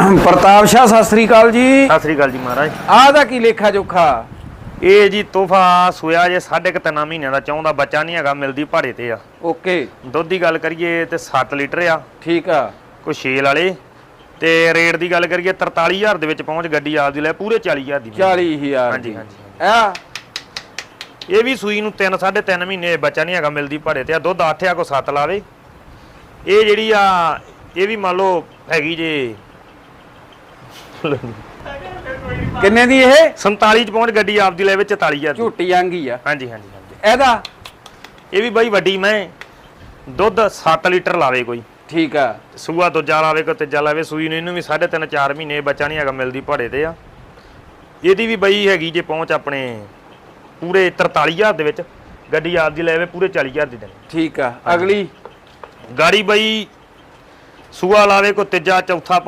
ਪ੍ਰਤਾਪ ਸ਼ਾਹ ਸਤਿ ਸ੍ਰੀ ਅਕਾਲ ਜੀ। ਸਤਿ ਸ੍ਰੀ ਅਕਾਲ ਜੀ ਮਹਾਰਾਜ। ਆਹ ਦਾ ਕੀ ਲੇਖਾ ਜੋਖਾ? ਇਹ ਜੀ ਤੋਹਫਾ ਸੋਇਆ ਜੇ ਸਾਢੇ ਕੁ ਤਿੰਨ ਮਹੀਨਿਆਂ ਦਾ ਚਾਹੁੰਦਾ ਬੱਚਾ ਨਹੀਂ ਹੈਗਾ ਮਿਲਦੀ ਭਾੜੇ ਤੇ ਆ। ਓਕੇ। ਦੁੱਧ ਦੀ ਗੱਲ ਕਰੀਏ ਤੇ 7 ਲੀਟਰ ਆ। ਠੀਕ ਆ। ਕੋਈ ਛੇਲ ਵਾਲੇ। ਤੇ ਰੇਟ ਦੀ ਗੱਲ ਕਰੀਏ 43000 ਦੇ ਵਿੱਚ ਪਹੁੰਚ ਗੱਡੀ ਆਪਦੀ ਲੈ ਪੂਰੇ 40000 ਦੀ। 40000 ਹਾਂਜੀ, ਹਾਂਜੀ, ਆ। ਇਹ ਵੀ ਸੂਈ ਨੂੰ 3 3.5 ਮਹੀਨੇ ਬੱਚਾ ਨਹੀਂ ਹੈਗਾ ਮਿਲਦੀ ਭਾੜੇ ਤੇ ਆ। ਦੁੱਧ 8 ਆ ਕੋ 7 ਲਾਵੇ। ਇਹ ਜਿਹੜੀ ਆ ਇਹ ਵੀ ਮੰਨ ਲਓ ਹੈਗੀ ਜੇ ਕਿੰਨੇ ਦੀ ਇਹ? 47 ਚ ਪਹੁੰਚ ਗੱਡੀ ਆਪਦੀ ਲੈ ਵਿੱਚ 44000 ਦੀ। ਝੂਟੀ ਆਂਗੀ ਆ। ਹਾਂਜੀ ਹਾਂਜੀ ਹਾਂਜੀ। ਇਹਦਾ? ਇਹ ਵੀ ਬਾਈ ਵੱਡੀ ਮੈਂ। ਦੁੱਧ 7 ਲੀਟਰ ਲਾਵੇ ਕੋਈ। ਠੀਕ ਆ। ਸੂਆ ਦੂਜਾ ਲਾਵੇ ਕੋ ਤੀਜਾ ਲਾਵੇ ਸੂਈ ਨੂੰ ਇਹਨੂੰ ਵੀ 3.5 4 ਮਹੀਨੇ ਬੱਚਾ ਨਹੀਂ ਹੈਗਾ ਮਿਲਦੀ ਭਾੜੇ ਤੇ ਆ। ਇਹਦੀ ਵੀ ਬਈ ਹੈਗੀ ਜੇ ਪਹੁੰਚ ਆਪਣੇ ਪੂਰੇ 43000 ਦੇ ਵਿੱਚ। ਗੱਡੀ ਆਪਦੀ ਲੈਵੇ ਪੂਰੇ 40000 ਦੀ ਦੇਣੀ। ਠੀਕ ਆ। ਅਗਲੀ? ਗਾੜੀ ਬਈ ਸੂਆ ਲਾਵੇ ਕੋ ਤੀਜਾ ਚੌਥਾ